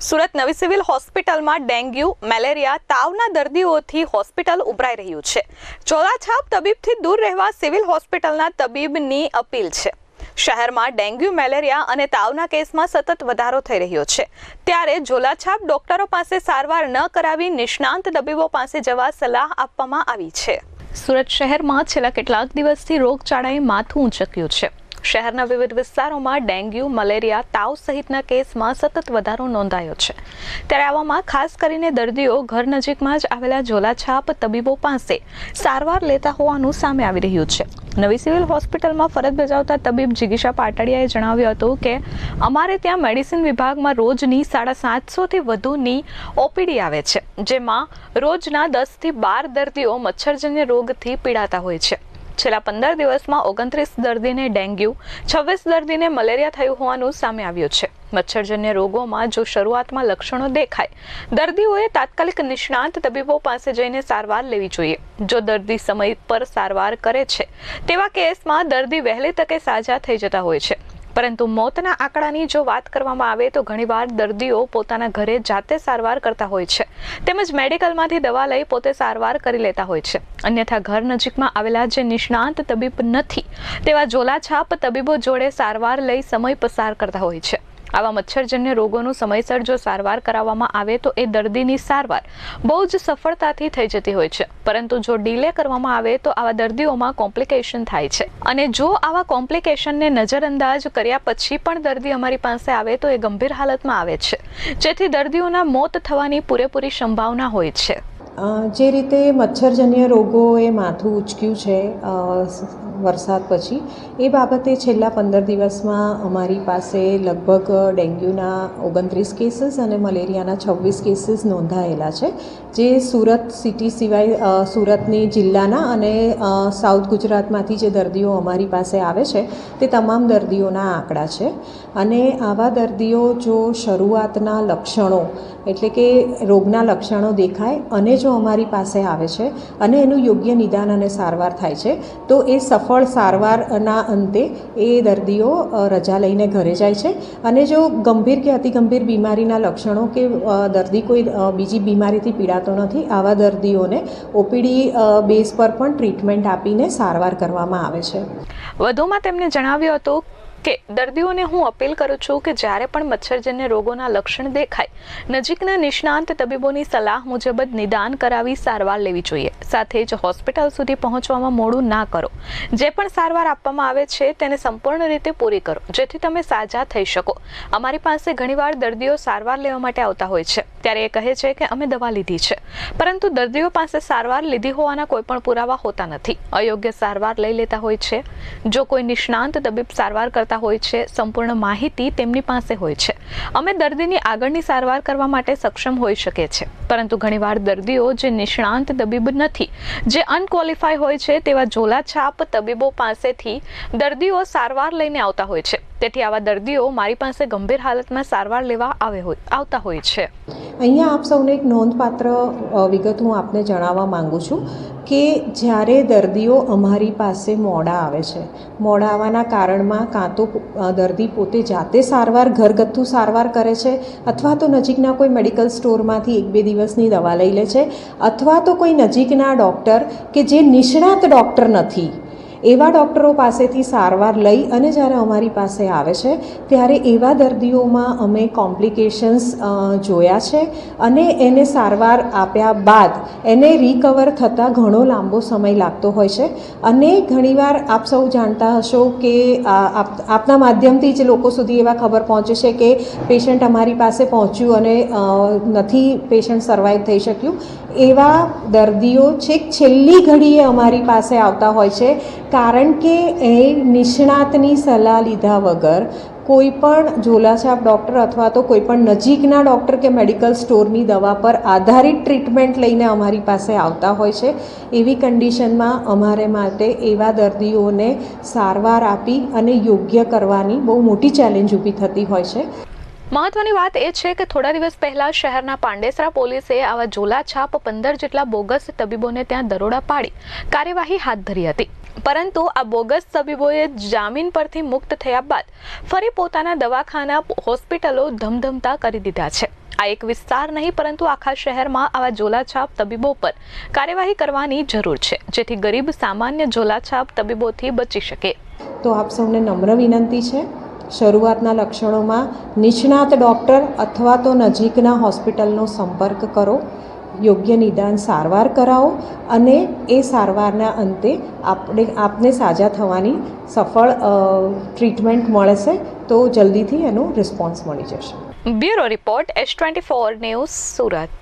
સુરત નવી સિવિલ હોસ્પિટલમાં dengue, malaria, તાવના દર્દીઓથી હોસ્પિટલ ઉભરાઈ રહ્યું છે. ચોલાછાપ તબીબથી દૂર રહેવા સિવિલ હોસ્પિટલના તબીબની અપીલ છે. શહેરમાં ડેન્ગ્યુ, મેલેરિયા અને તાવના કેસમાં સતત વધારો થઈ રહ્યો છે. ત્યારે ઝોલાછાપ ડોક્ટરો પાસે સારવાર ન કરાવી નિષ્ણાંત તબીબો પાસે જવા સલાહ આપવામાં આવી છે. સુરત શહેરમાં છેલ્લા કેટલાક દિવસથી રોગચાળાએ માથું ઊંચક્યું છે. શહેરના વિવિધ વિસ્તારોમાં ડેન્ગ્યુ, મલેરિયા, તાવ સહિતના કેસમાં સતત વધારો નોંધાયો છે. ત્યારે આવામાં ખાસ કરીને દર્દીઓ ઘર નજીકમાં જ આવેલા ઝોલાછાપ તબીબો પાસે સારવાર લેતા હોવાનું સામે આવી રહ્યું છે. નવી સિવિલ હોસ્પિટલમાં ફરજ બજાવતા તબીબ જિગીશા પાટડિયાએ જણાવ્યું હતું કે, અમારે ત્યાં મેડિસિન વિભાગમાં રોજની સાડા સાતસોથી વધુની ઓપીડી આવે છે, જેમાં રોજના દસથી બાર દર્દીઓ મચ્છરજન્ય રોગથી પીડાતા હોય છે. છેલ્લા પંદર દિવસમાં ઓગણત્રીસ દર્દીને ડેન્ગ્યુ, છવ્વીસ દર્દીને મલેરિયા થયું હોવાનું સામે આવ્યું છે. મચ્છરજન્ય રોગોમાં જો શરૂઆતમાં લક્ષણો દેખાય, દર્દીઓએ તાત્કાલિક નિષ્ણાંત તબીબો પાસે જઈને સારવાર લેવી જોઈએ. જો દર્દી સમય પર સારવાર કરે છે, તેવા કેસમાં દર્દી વહેલી તકે સાજા થઈ જતા હોય છે. પરંતુ મોતના આંકડાની જો વાત કરવામાં આવે તો ઘણીવાર દર્દીઓ પોતાના ઘરે જાતે સારવાર કરતા હોય છે. તેમજ મેડિકલમાંથી દવા લઈ પોતે સારવાર કરી લેતા હોય છે. અન્યથા ઘર નજીકમાં આવેલા જે નિષ્ણાંત તબીબ નથી, તેવા ઝોલાછાપ તબીબો જોડે સારવાર લઈ સમય પસાર કરતા હોય છે. આવા મચ્છરજન્ય રોગોનું સમયસર જો સારવાર કરાવવામાં આવે તો એ દર્દીની સારવાર બહુ જ સફળતાથી થઈ જતી હોય છે. પરંતુ જો ડીલે કરવામાં આવે તો આવા દર્દીઓમાં કોમ્પ્લિકેશન થાય છે. અને જો આવા કોમ્પ્લિકેશનને નજરઅંદાજ કર્યા પછી પણ દર્દી અમારી પાસે આવે તો એ ગંભીર હાલતમાં આવે છે. જેથી દર્દીઓના મોત થવાની પૂરેપૂરી સંભાવના હોય છે. જે રીતે મચ્છરજન્ય રોગોએ માથું ઉચક્યું છે વરસાદ પછી. એ બાબતે છેલ્લા પંદર દિવસમાં અમારી પાસે લગભગ ડેન્ગ્યુના ઓગણત્રીસ કેસીસ અને મલેરિયાના છવ્વીસ કેસીસ નોંધાયેલા છે, જે સુરત સિટી સિવાય સુરતની જિલ્લાના અને સાઉથ ગુજરાતમાંથી જે દર્દીઓ અમારી પાસે આવે છે, તે તમામ દર્દીઓના આંકડા છે. અને આવા દર્દીઓ જો શરૂઆતના લક્ષણો, એટલે કે રોગના લક્ષણો દેખાય અને જો અમારી પાસે આવે છે અને એનું યોગ્ય નિદાન અને સારવાર થાય છે, તો એ સફળ સારવારના અંતે એ દર્દીઓ રજા લઈને ઘરે જાય છે. અને જો ગંભીર કે અતિ ગંભીર બીમારીના લક્ષણો કે દર્દી કોઈ બીજી બીમારીથી પીડાતો નથી, આવા દર્દીઓને ઓપીડી બેઝ પર પણ ટ્રીટમેન્ટ આપીને સારવાર કરવામાં આવે છે. વધુમાં તેમણે જણાવ્યું હતું કે દર્દીઓને હું અપીલ કરું છું કે જ્યારે પણ મચ્છરજન્ય રોગોના લક્ષણ દેખાય, નજીકના નિષ્ણાંત તબીબોની સલાહ મુજબ જ નિદાન કરાવી સારવાર લેવી જોઈએ. સાથે જ હોસ્પિટલ સુધી પહોંચવામાં મોડું ના કરો. જે પણ સારવાર આપવામાં આવે છે તેને સંપૂર્ણ રીતે પૂરી કરો, જેથી તમે સાજા થઈ શકો. અમારી પાસે ઘણીવાર દર્દીઓ સારવાર લેવા માટે આવતા હોય છે. ત્યારે એ કહે છે કે અમે દવા લીધી છે. પરંતુ દર્દીઓ પાસે સારવાર લીધી હોવાના કોઈ પણ પુરાવા હોતા નથી. અયોગ્ય સારવાર લઈ લેતા હોય છે. જો કોઈ નિષ્ણાંત તબીબ સારવાર કરતા હોય છે, સંપૂર્ણ માહિતી તેમની પાસે હોય છે. અમે દર્દીની આગળની સારવાર કરવા માટે સક્ષમ હોઈ શકે છે. પરંતુ ઘણીવાર દર્દીઓ જે નિષ્ણાંત તબીબ નથી, જે અનક્વોલિફાય હોય છે તેવા ઝોલાછાપ તબીબો પાસેથી દર્દીઓ સારવાર લઈને આવતા હોય છે. તેથી આવા દર્દીઓ મારી પાસે ગંભીર હાલતમાં સારવાર લેવા આવે હોય, આવતા હોય છે. અહીંયા આપ સૌને એક નોંધપાત્ર વિગત હું આપને જણાવવા માંગુ છું. કે જ્યારે દર્દીઓ અમારી પાસે મોડા આવે છે. મોડા આવવાના કારણમાં કાં તો દર્દી પોતે જાતે સારવાર, ઘરગથ્થુ સારવાર કરે છે અથવા તો નજીકના કોઈ મેડિકલ સ્ટોરમાંથી એક બે દિવસની દવા લઈ લે છે અથવા તો કોઈ નજીકના ડૉક્ટર કે જે નિષ્ણાત ડૉક્ટર નથી. એવા ડૉક્ટરો પાસેથી સારવાર લઈ અને જ્યારે અમારી પાસે આવે છે, ત્યારે એવા દર્દીઓમાં અમે કોમ્પ્લિકેશન્સ જોયા છે અને એને સારવાર આપ્યા બાદ એને રિકવર થતાં ઘણો લાંબો સમય લાગતો હોય છે. અને ઘણીવાર આપ સૌ જાણતા હશો કે આપના માધ્યમથી જ લોકો સુધી એવા ખબર પહોંચે છે કે પેશન્ટ અમારી પાસે પહોંચ્યું અને નથી પેશન્ટ સર્વાઈવ થઈ શક્યું. એવા દર્દીઓ છેક છેલ્લી ઘડીએ અમારી પાસે આવતા હોય છે, કારણ કે એ નિષ્ણાતની સલાહ લીધા વગર કોઈ પણ ઝોલાછાપ ડૉક્ટર અથવા તો કોઈ પણ નજીકના ડૉક્ટર કે મેડિકલ સ્ટોરની દવા પર આધારિત ટ્રીટમેન્ટ લઈને અમારી પાસે આવતા હોય છે. એવી કન્ડિશનમાં અમારે માટે એવા દર્દીઓને સારવાર આપી અને યોગ્ય કરવાની બહુ મોટી ચેલેન્જ ઊભી થતી હોય છે. મહત્વની વાત એ છે કે થોડા દિવસ પહેલા શહેરના પાંડેસરા પોલીસે આવા ઝોલાછાપ પંદર જેટલા બોગસ તબીબોને ત્યાં દરોડા પાડી, કાર્યવાહી હાથ ધરી હતી. પરંતુ આ બોગસ તબીબોએ જામીન પરથી મુક્ત થયા બાદ ફરી પોતાના દવાખાના, હોસ્પિટલો ધમધમતા કરી દીધા છે. આ એક વિસ્તાર નહીં, પરંતુ આખા શહેરમાં આવા ઝોલાછાપ તબીબો પર કાર્યવાહી કરવાની જરૂર છે, જેથી ગરીબ સામાન્ય ઝોલાછાપ તબીબોથી બચી શકે. તો આપ સૌને નમ્ર વિનંતી છે શરૂઆતના લક્ષણોમાં નિષ્ણાત ડૉક્ટર અથવા તો નજીકના હોસ્પિટલનો સંપર્ક કરો, યોગ્ય નિદાન સારવાર કરાવો અને એ સારવારના અંતે આપણે આપને સાજા થવાની સફળ ટ્રીટમેન્ટ મળશે તો જલ્દીથી એનો રિસ્પોન્સ મળી જશે. Bureau report S twenty four news Surat.